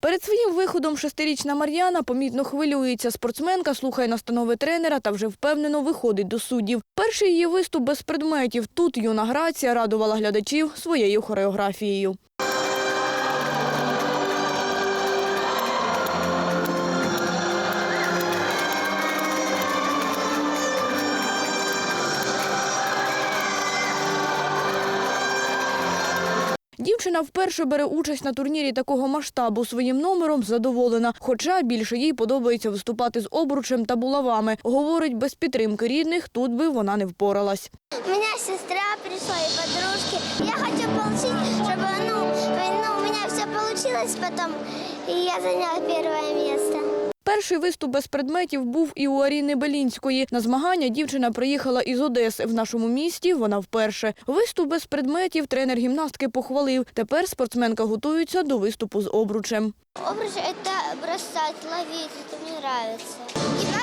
Перед своїм виходом шестирічна Мар'яна помітно хвилюється. Спортсменка слухає настанови тренера та вже впевнено виходить до суддів. Перший її виступ без предметів. Тут юна Грація радувала глядачів своєю хореографією. Дівчина вперше бере участь на турнірі такого масштабу. Своїм номером задоволена, хоча більше їй подобається виступати з обручем та булавами. Говорить, без підтримки рідних тут би вона не впоралась. У меня сестра пришла и подружки. Я хочу получить, чтобы ну, ну, у меня все получилось потом, и я заняла первое место. Перший виступ без предметів був і у Аріни Белінської. На змагання дівчина приїхала із Одеси. В нашому місті вона вперше. Виступ без предметів тренер гімнастки похвалив. Тепер спортсменка готується до виступу з обручем. Обруч – це бросать, ловити, це мені нравится.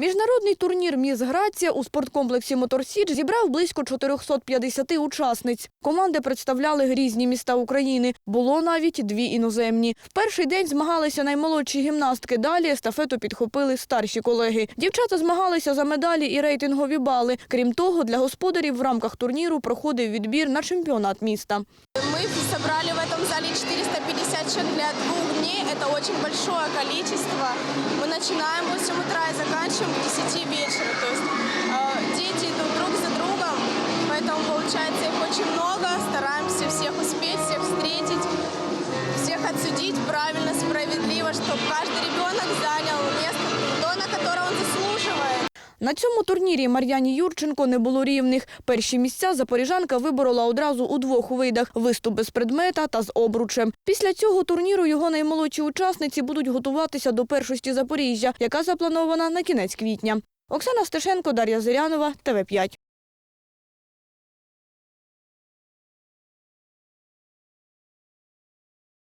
Міжнародний турнір «Міс Грація» у спорткомплексі «Моторсіч» зібрав близько 450 учасниць. Команди представляли різні міста України. Було навіть дві іноземні. В перший день змагалися наймолодші гімнастки. Далі естафету підхопили старші колеги. Дівчата змагалися за медалі і рейтингові бали. Крім того, для господарів в рамках турніру проходив відбір на чемпіонат міста. Мы собрали в этом зале 450 человек для двух дней. Это очень большое количество. Мы начинаем в 8 утра и заканчиваем к 10 вечера. То есть э, дети идут друг за другом, поэтому получается их очень много. Стараемся всех успеть, всех встретить, всех отсудить правильно, справедливо, чтобы каждый ребенок На цьому турнірі Мар'яні Юрченко не було рівних. Перші місця запоріжанка виборола одразу у двох видах – виступ без предмета та з обручем. Після цього турніру його наймолодші учасниці будуть готуватися до першості Запоріжжя, яка запланована на кінець квітня. Оксана Стешенко, Дар'я Зирянова, ТВ5.